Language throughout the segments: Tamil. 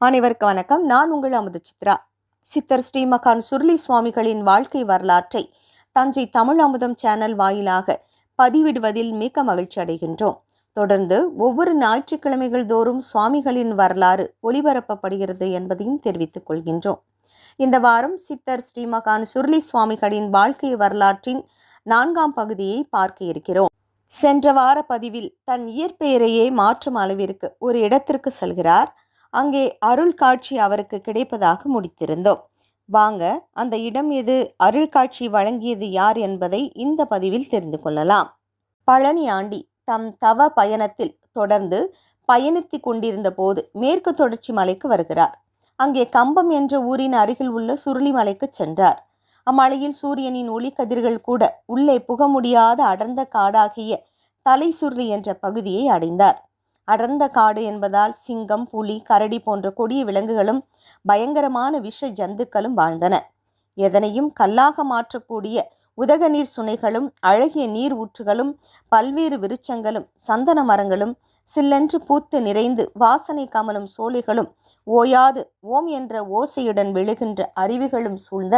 அனைவருக்கு வணக்கம். நான் உங்கள் அமுது சித்ரா. சித்தர் ஸ்ரீமகான் சுருளி சுவாமிகளின் வாழ்க்கை வரலாற்றை தஞ்சை தமிழ் அமுதம் சேனல் வாயிலாக பதிவிடுவதில் மிக்க மகிழ்ச்சி அடைகின்றோம். தொடர்ந்து ஒவ்வொரு ஞாயிற்றுக்கிழமைகள் தோறும் சுவாமிகளின் வரலாறு ஒளிபரப்பப்படுகிறது என்பதையும் தெரிவித்துக் கொள்கின்றோம். இந்த வாரம் சித்தர் ஸ்ரீமகான் சுருளி சுவாமிகளின் வாழ்க்கை வரலாற்றின் நான்காம் பகுதியை பார்க்க இருக்கிறோம். சென்ற வார பதிவில் தன் இயற்பெயரையே மாற்றும் அளவிற்கு ஒரு இடத்திற்கு செல்கிறார். அங்கே அருள் காட்சி அவருக்கு கிடைப்பதாக முடித்திருந்தோம். வாங்க அந்த இடம் எது அருள் காட்சி வழங்கியது யார் என்பதை இந்த பதிவில் தெரிந்து கொள்ளலாம். பழனி ஆண்டி தம் தவ பயணத்தில் தொடர்ந்து பயணித்து கொண்டிருந்த போது மேற்கு தொடர்ச்சி மலைக்கு வருகிறார். அங்கே கம்பம் என்ற ஊரின் அருகில் உள்ள சுருளி மலைக்கு சென்றார். அம்மலையில் சூரியனின் ஒளிக்கதிர்கள் கூட உள்ளே புக முடியாத அடர்ந்த காடாகிய தலை சுருளி என்ற பகுதியை அடைந்தார். அடர்ந்த காடு என்பதால் சிங்கம் புலி கரடி போன்ற கொடிய விலங்குகளும் பயங்கரமான விஷ ஜந்துக்களும் வாழ்ந்தன. எதனையும் கல்லாக மாற்றக்கூடிய உதக நீர் சுனைகளும் அழகிய நீர் ஊற்றுகளும் பல்வேறு விருட்சங்களும் சந்தன மரங்களும் சில்லென்று பூத்து நிறைந்து வாசனை கமலும் சோலைகளும் ஓயாது ஓம் என்ற ஓசையுடன் விழுகின்ற அருவிகளும் சூழ்ந்த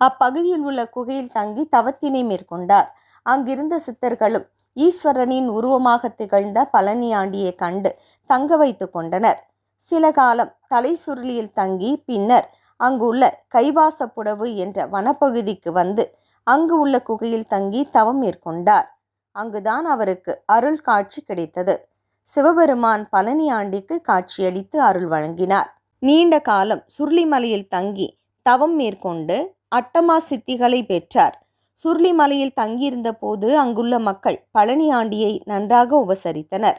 அப்பகுதியில் உள்ள குகையில் தங்கி தவத்தினை மேற்கொண்டார். அங்கிருந்த சித்தர்களும் ஈஸ்வரனின் உருவமாக திகழ்ந்த பழனியாண்டியை கண்டு தங்க வைத்து கொண்டனர். சில காலம் தலை சுருளியில் தங்கி பின்னர் அங்குள்ள கைவாசப்புடவு என்ற வனப்பகுதிக்கு வந்து அங்கு உள்ள குகையில் தங்கி தவம் மேற்கொண்டார். அங்குதான் அவருக்கு அருள் காட்சி கிடைத்தது. சிவபெருமான் பழனி ஆண்டிக்கு காட்சியளித்து அருள் வழங்கினார். நீண்ட காலம் சுருளிமலையில் தங்கி தவம் மேற்கொண்டு அட்டமா சித்திகளை பெற்றார். சுருளிமலையில் தங்கியிருந்த போது அங்குள்ள மக்கள் பழனி ஆண்டியை நன்றாக உபசரித்தனர்.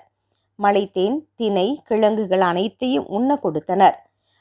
மலைத்தேன் தினை கிழங்குகள் அனைத்தையும் உண்ண கொடுத்தனர்.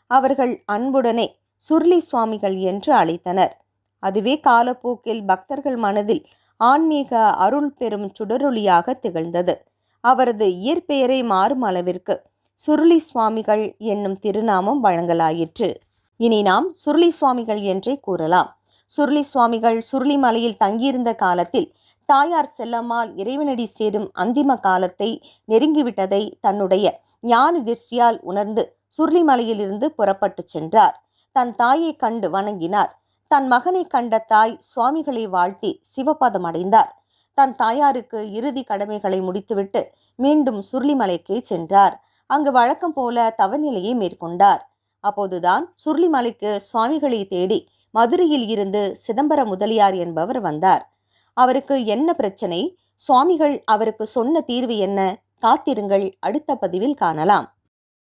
அவர்கள் அன்புடனே சுருளி சுவாமிகள் என்று அழைத்தனர். அதுவே காலப்போக்கில் பக்தர்கள் மனதில் ஆன்மீக அருள் பெறும் சுடரொளியாக திகழ்ந்தது. அவரது இயற்பெயரை மாறும் அளவிற்கு சுருளி சுவாமிகள் என்னும் திருநாமம் வழங்கலாயிற்று. இனி நாம் சுருளி சுவாமிகள் என்றே கூறலாம். சுருளி சுவாமிகள் சுருளி மலையில் தங்கியிருந்த காலத்தில் தாயார் செல்லம்மாள் இறைவனடி சேரும் அந்திம காலத்தை நெருங்கிவிட்டதை தன்னுடைய ஞான திருஷ்டியால் உணர்ந்து சுருளி மலையிலிருந்து புறப்பட்டு சென்றார். தன் தாயை கண்டு வணங்கினார். தன் மகனை கண்ட தாய் சுவாமிகளை வாழ்த்தி சிவபதம் அடைந்தார். தன் தாயாருக்கு இறுதி கடமைகளை முடித்துவிட்டு மீண்டும் சுருளிமலைக்கே சென்றார். அங்கு வழக்கம் போல தவநிலையை மேற்கொண்டார். அப்போதுதான் சுருளிமலைக்கு சுவாமிகளை தேடி மதுரையில் இருந்து சிதம்பர முதலியார் என்பவர் வந்தார். அவருக்கு என்ன பிரச்சனை? சுவாமிகள் அவருக்கு சொன்ன தீர்வு என்ன? காத்திருங்கள் அடுத்த பதிவில் காணலாம்.